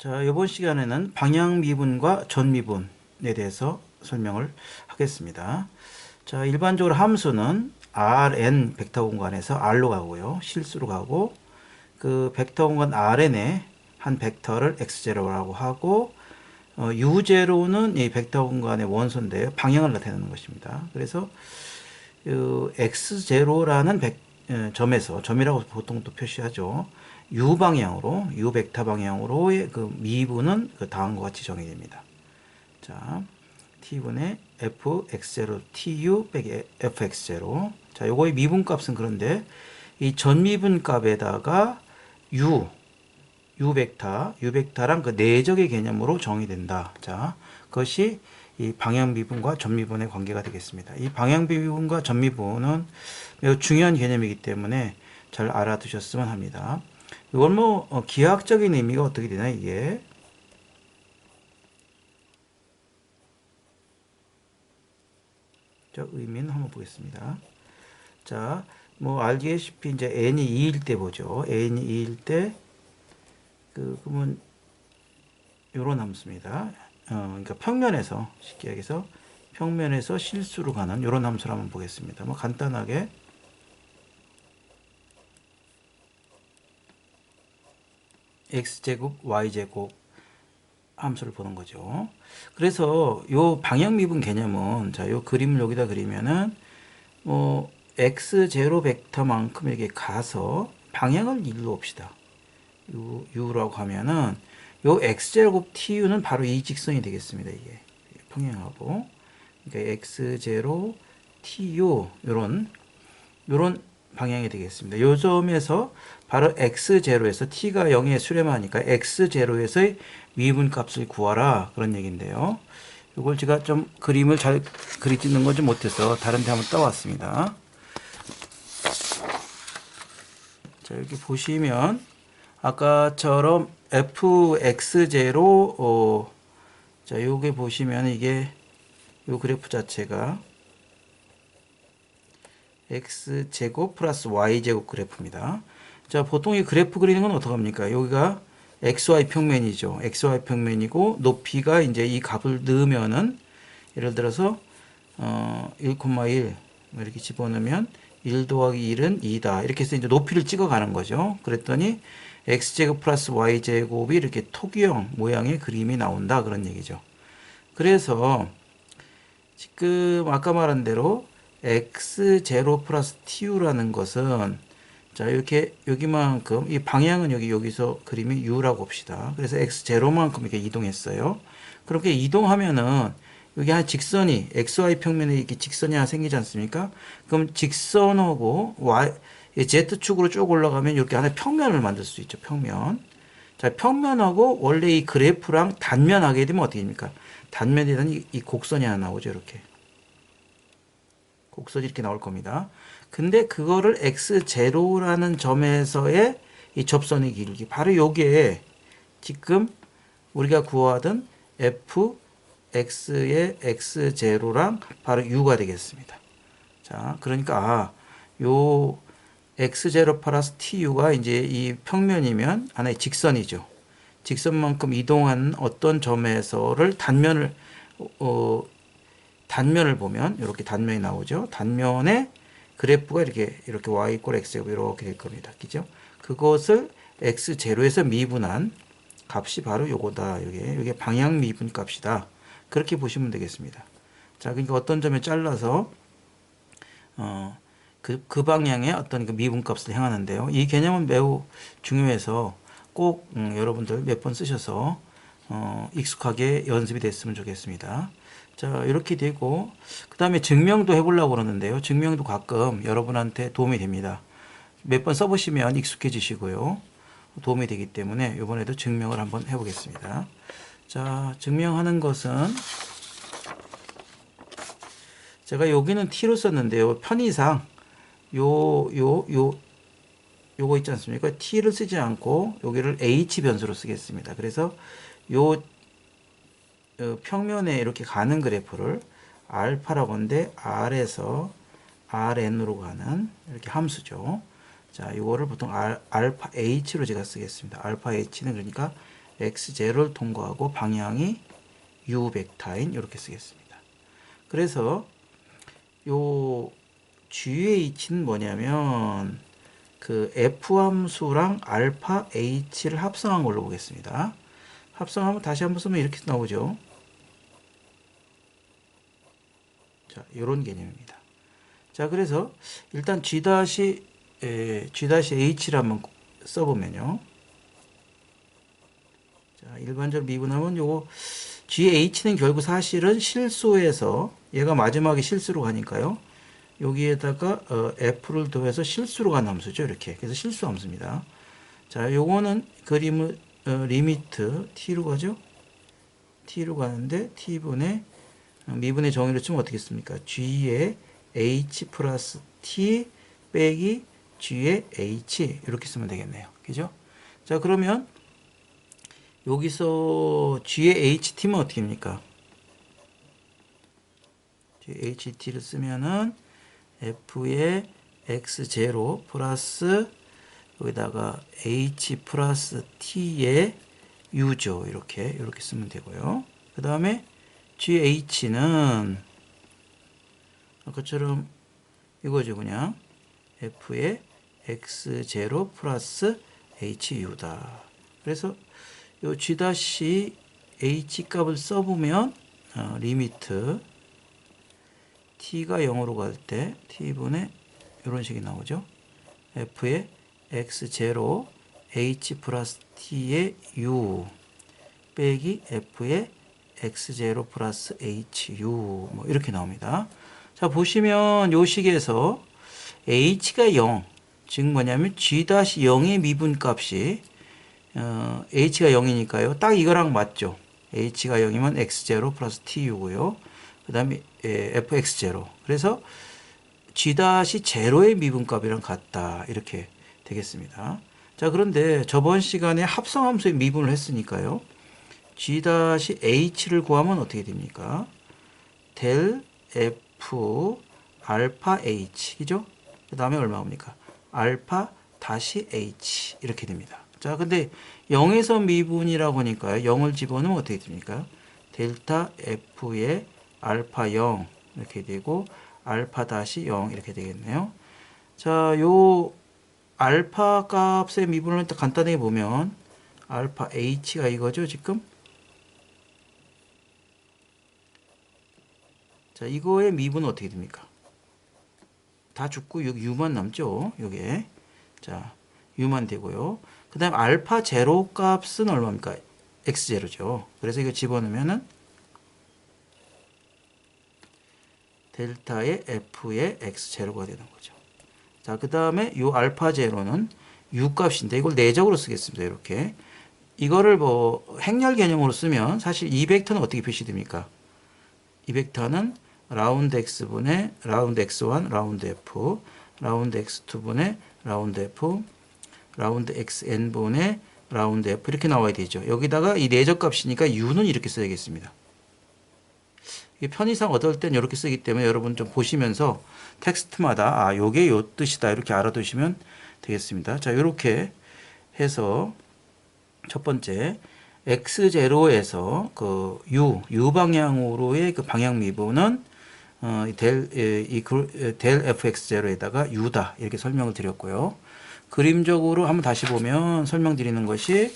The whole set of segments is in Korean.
자, 이번 시간에는 방향 미분과 전 미분에 대해서 설명을 하겠습니다. 자, 일반적으로 함수는 Rn 벡터 공간에서 R로 가고요. 실수로 가고 그 벡터 공간 Rn에 한 벡터를 x0라고 하고 어, u0는 이 벡터 공간의 원소인데요. 방향을 나타내는 것입니다. 그래서 그 x0라는 벡, 에, 점에서 점이라고 보통 또 표시하죠. u 방향으로 u 벡터 방향으로의 그 미분은 그 다음과 같이 정의됩니다. 자, t분의 fx0 tu 빼기 fx0. 자, 요거의 미분 값은 그런데 이 전미분 값에다가 u u 벡터, u 벡터랑 그 내적의 개념으로 정의된다. 자, 그것이 이 방향 미분과 전미분의 관계가 되겠습니다. 이 방향 미분과 전미분은 매우 중요한 개념이기 때문에 잘 알아두셨으면 합니다. 이건 뭐 어, 기하학적인 의미가 어떻게 되나 이게 자 의미는 한번 보겠습니다. 자, 뭐 알다시피 이제 n이 2일 때 보죠. n이 2일 때 그 그러면 요런 함수입니다. 어, 그러니까 평면에서 쉽게 얘기해서 평면에서 실수로 가는 요런 함수를 한번 보겠습니다. 뭐 간단하게 x제곱 y제곱 함수를 보는 거죠. 그래서 요 방향 미분 개념은 자, 요 그림을 여기다 그리면은 뭐 x0 벡터만큼 이렇게 가서 방향을 일로 봅시다. 요 u라고 하면은 요 x제곱 tu는 바로 이 직선이 되겠습니다. 이게 평행하고 그러니까 x0 tu 요런 요런 방향이 되겠습니다. 요 점에서 바로 x0에서 t가 0에 수렴하니까 x0에서의 미분 값을 구하라 그런 얘기인데요. 이걸 제가 좀 그림을 잘 그리 찢는 건좀 못해서 다른 데 한번 떠왔습니다. 자 이렇게 보시면 아까처럼 fx0 어, 자 요게 보시면 이게 요 그래프 자체가 x제곱 플러스 y제곱 그래프입니다. 자, 보통 이 그래프 그리는 건 어떡합니까? 여기가 xy 평면이죠. xy 평면이고 높이가 이제 이 값을 넣으면은 예를 들어서 어, 1,1 이렇게 집어넣으면 1 더하기 1은 2다. 이렇게 해서 이제 높이를 찍어 가는 거죠. 그랬더니 x제곱 플러스 y제곱이 이렇게 토기형 모양의 그림이 나온다. 그런 얘기죠. 그래서 지금 아까 말한 대로 x0 플러스 tu라는 것은 자 이렇게 여기만큼 이 방향은 여기 여기서 그림이 u라고 봅시다. 그래서 x0만큼 이렇게 이동했어요. 그렇게 이동하면은 여기 한 직선이 xy 평면에 이렇게 직선이 하나 생기지 않습니까? 그럼 직선하고 y z축으로 쭉 올라가면 이렇게 하나 평면을 만들 수 있죠. 평면. 자 평면하고 원래 이 그래프랑 단면하게 되면 어떻게 됩니까? 단면에 이, 이 곡선이 하나 나오죠. 이렇게. 곡선이 이렇게 나올 겁니다. 근데 그거를 x0라는 점에서의 이 접선의 길기 바로 요게 지금 우리가 구하던 f x의 x0랑 바로 u가 되겠습니다. 자, 그러니까 아, 요 x0 플러스 tu가 이제 이 평면이면 하나의 직선이죠. 직선만큼 이동한 어떤 점에서를 단면을 어, 단면을 보면 이렇게 단면이 나오죠. 단면에 그래프가 이렇게 이렇게 y 이퀄 x 이렇게 될 겁니다. 그죠? 그것을 x0에서 미분한 값이 바로 요거다. 이게 이게 방향 미분 값이다. 그렇게 보시면 되겠습니다. 자, 그러니까 어떤 점에 잘라서 어, 그, 그 방향의 어떤 그 미분 값을 행하는데요. 이 개념은 매우 중요해서 꼭 음, 여러분들 몇 번 쓰셔서 어, 익숙하게 연습이 됐으면 좋겠습니다. 자 이렇게 되고 그 다음에 증명도 해보려고 그러는데요 증명도 가끔 여러분한테 도움이 됩니다 몇 번 써보시면 익숙해지시고요 도움이 되기 때문에 이번에도 증명을 한번 해보겠습니다 자 증명하는 것은 제가 여기는 t로 썼는데요 편의상 요 요 요 요 거 있지 않습니까 t를 쓰지 않고 여기를 h 변수로 쓰겠습니다 그래서 요 어, 평면에 이렇게 가는 그래프를 알파라고 하는데 R에서 RN으로 가는 이렇게 함수죠. 자, 이거를 보통 알, 알파 H로 제가 쓰겠습니다. 알파 H는 그러니까 x0를 통과하고 방향이 u 벡터인 이렇게 쓰겠습니다. 그래서 요 GH는 뭐냐면 그 F 함수랑 알파 H를 합성한 걸로 보겠습니다. 합성하면 다시 한번 쓰면 이렇게 나오죠. 자, 이런 개념입니다. 자, 그래서 일단 G 다시 에, G 다시 H를 한번 써보면요. 자, 일반적 미분하면 요거 GH는 결국 사실은 실수에서 얘가 마지막에 실수로 가니까요. 여기에다가 어, F를 더해서 실수로 간 함수죠. 이렇게. 그래서 실수 함수입니다. 자, 요거는 그림을 어, 리미트 t로 가죠. t로 가는데 t분의 어, 미분의 정의로 치면 어떻게 씁니까? g의 h 플러스 t 빼기 g의 h 이렇게 쓰면 되겠네요. 그죠? 자, 그러면 여기서 g의 ht면 어떻게 합니까? ht를 쓰면은 f의 x0 플러스 여기다가 h 플러스 t의 u죠. 이렇게 이렇게 쓰면 되고요. 그 다음에gh는 아까처럼 이거죠. 그냥 f의 x0 플러스 hu다. 그래서 요 g 다시 h 값을 써보면 어, 리미트 t가 0으로 갈 때 t분의 이런 식이 나오죠. f의 x0 h 플러스 t의 u 빼기 f의 x0 플러스 hu 뭐 이렇게 나옵니다. 자 보시면 요 식에서 h가 0, 즉 뭐냐면 g-0의 미분값이 어, h가 0이니까요. 딱 이거랑 맞죠. h가 0이면 x0 플러스 tu고요. 그 다음에 fx0. 그래서 g-0의 미분값이랑 같다. 이렇게 되겠습니다. 자, 그런데 저번 시간에 합성함수의 미분을 했으니까요. g-h를 구하면 어떻게 됩니까? 델 f 알파 h. 그죠? 그 다음에 얼마입니까? 알파 다시 h. 이렇게 됩니다. 자, 근데 0에서 미분이라고 하니까요. 0을 집어넣으면 어떻게 됩니까? 델타 f의 알파 0 이렇게 되고 알파 다시 0 이렇게 되겠네요. 자, 요 알파 값의 미분을 간단하게 보면 알파 h가 이거죠, 지금. 자, 이거의 미분은 어떻게 됩니까? 다 죽고 여기 u만 남죠, 요게. 자, u만 되고요. 그 다음에 알파 제로 값은 얼마입니까? x0죠. 그래서 이거 집어넣으면은 델타의 f의 x0가 되는 거죠. 자, 그 다음에 요 알파 제로는 u 값인데 이걸 내적으로 쓰겠습니다. 이렇게. 이거를 뭐 행렬 개념으로 쓰면 사실 이 벡터는 어떻게 표시됩니까? 이 벡터는 라운드 x분의 라운드 x1 라운드 f 라운드 x2분의 라운드 f 라운드 xn분의 라운드 f 이렇게 나와야 되죠. 여기다가 이 내적 값이니까 u는 이렇게 써야겠습니다. 편의상 얻을 땐 이렇게 쓰기 때문에 여러분 좀 보시면서 텍스트마다 아 요게 요 뜻이다 이렇게 알아두시면 되겠습니다. 자 이렇게 해서 첫 번째 x0에서 그 u u 방향으로의 그 방향 미분은 어, 델, 예, 이, 이, 델 fx0에다가 u다 이렇게 설명을 드렸고요. 그림적으로 한번 다시 보면 설명드리는 것이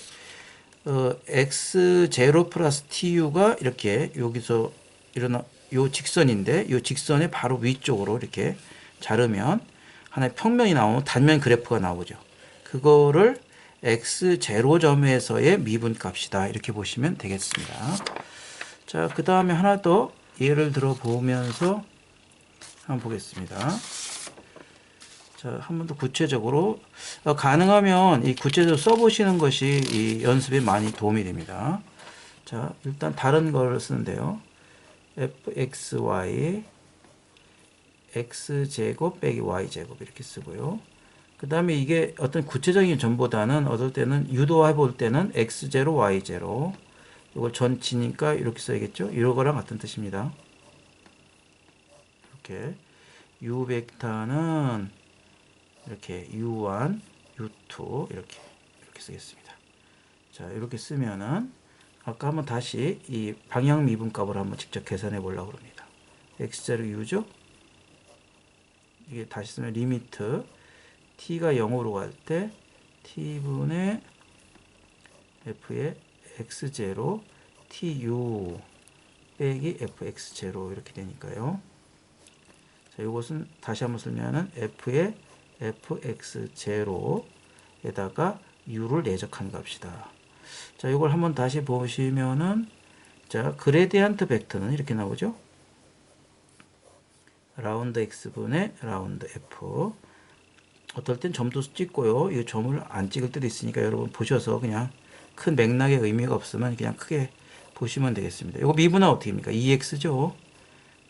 어, x0 플러스 tu가 이렇게 여기서 일어나 요 직선인데 요 직선의 바로 위쪽으로 이렇게 자르면 하나의 평면이 나오면 단면 그래프가 나오죠. 그거를 x0점에서의 미분값이다 이렇게 보시면 되겠습니다. 자, 그 다음에 하나 더 예를 들어 보면서 한번 보겠습니다. 자, 한 번 더 구체적으로 어, 가능하면 이 구체적으로 써보시는 것이 이 연습에 많이 도움이 됩니다. 자, 일단 다른 걸 쓰는데요. fxy x제곱 빼기 y제곱 이렇게 쓰고요. 그 다음에 이게 어떤 구체적인 점보다는 어떨 때는 유도해 볼 때는 x0 y0 이걸 전치니까 이렇게 써야겠죠. 이거랑 같은 뜻입니다. 이렇게 u 벡터는 이렇게 u1, u2 이렇게 이렇게 쓰겠습니다. 자, 이렇게 쓰면은 아까 한번 다시 이 방향 미분 값을 한번 직접 계산해 보려고 합니다. x제로 u죠? 이게 다시 쓰면 리미트 t가 0으로 갈 때 t분의 f의 x0 tu 빼기 fx0 이렇게 되니까요. 자, 이것은 다시 한번 쓰면은 f의 fx0에다가 u를 내적한 값이다. 자, 이걸 한번 다시 보시면은 자, 그레디안트 벡터는 이렇게 나오죠. 라운드 x분의 라운드 f 어떨 땐 점도 찍고요. 이 점을 안 찍을 때도 있으니까 여러분 보셔서 그냥 큰 맥락의 의미가 없으면 그냥 크게 보시면 되겠습니다. 이거 미분하면 어떻게 됩니까? 2x죠.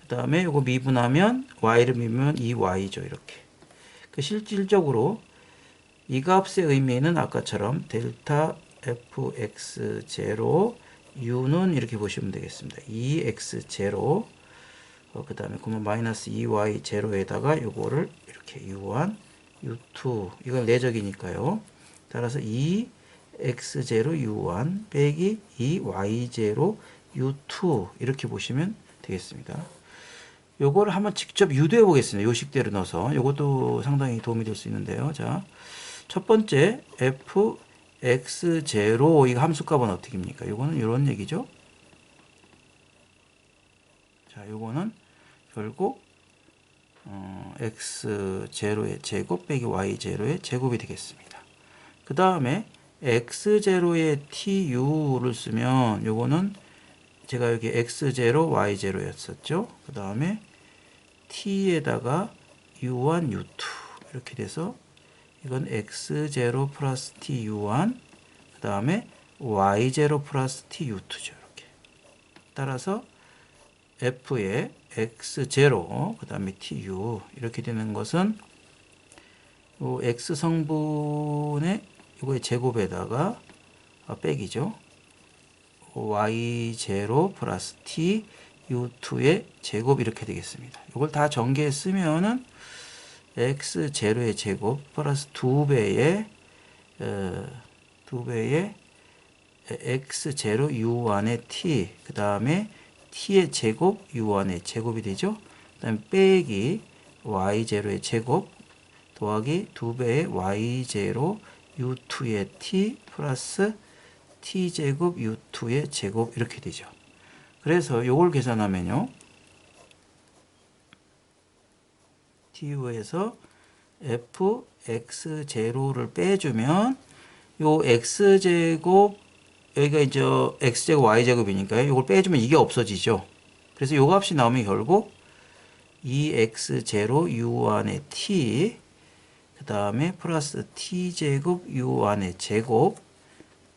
그 다음에 이거 미분하면 y를 미분하면 2y죠. 이렇게. 그 실질적으로 이 값의 의미는 아까처럼 델타 fx0 u는 이렇게 보시면 되겠습니다. 2x0 어, 그 다음에 그러면 마이너스 2y0에다가 요거를 이렇게 u1 u2 이건 내적이니까요. 따라서 2 x0 u1 빼기 2y0 u2 이렇게 보시면 되겠습니다. 요거를 한번 직접 유도해 보겠습니다. 요식대로 넣어서 요것도 상당히 도움이 될 수 있는데요. 자, 첫 번째 f x0 이 함수값은 어떻게 입니까? 요거는 이런 얘기죠. 자, 요거는 결국 어, x0의 제곱 빼기 y0의 제곱이 되겠습니다. 그 다음에 x0의 tu를 쓰면 요거는 제가 여기 x0, y0였었죠. 그 다음에 t에다가 u1, u2 이렇게 돼서 이건 x0 플러스 t u1 그 다음에 y0 플러스 t u2죠. 이렇게 따라서 f의 x0 그 다음에 tu 이렇게 되는 것은 요 x 성분의 이거의 제곱에다가 아, 빼기죠. Y0 플러스 t u2의 제곱 이렇게 되겠습니다. 이걸 다 전개해 쓰면은 x0의 제곱 플러스 2배의 어, 2배의 x0 u1의 t 그 다음에 t의 제곱 u1의 제곱이 되죠. 그 다음에 빼기 y0의 제곱 더하기 2배의 y0 u2의 t 플러스 t제곱 u2의 제곱 이렇게 되죠. 그래서 이걸 계산하면요. tu에서 fx0를 빼주면 요 x제곱 여기가 이제 x제곱 y제곱이니까요. 이걸 빼주면 이게 없어지죠. 그래서 요 값이 나오면 결국 2x0 u1의 t 그 다음에 플러스 t제곱 u1의 제곱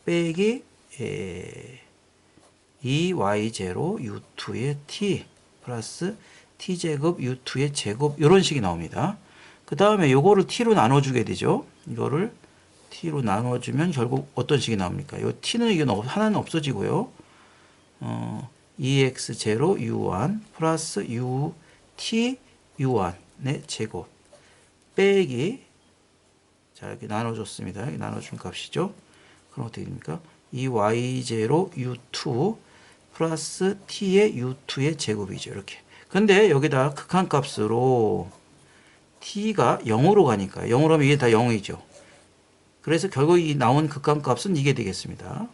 빼기 에, 2y0 u2의 t 플러스 t제곱 u2의 제곱 이런 식이 나옵니다. 그 다음에 요거를 t로 나눠주게 되죠. 이거를 t로 나눠주면 결국 어떤 식이 나옵니까? 요 t는 이게 하나는 없어지고요. 어, 2x0 u1 플러스 ut u1의 제곱 빼기 자 이렇게 나눠줬습니다. 이렇게 나눠준 값이죠. 그럼 어떻게 됩니까? 2y0 u2 플러스 t의 u2의 제곱이죠. 이렇게. 근데 여기다 극한값으로 t가 0으로 가니까 0으로 하면 이게 다 0이죠. 그래서 결국 이 나온 극한값은 이게 되겠습니다.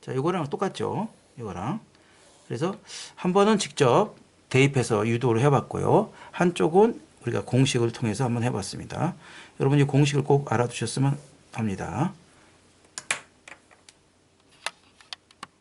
자, 이거랑 똑같죠. 이거랑. 그래서 한 번은 직접 대입해서 유도를 해봤고요. 한쪽은 우리가 공식을 통해서 한번 해봤습니다. 여러분 이 공식을 꼭 알아두셨으면 합니다.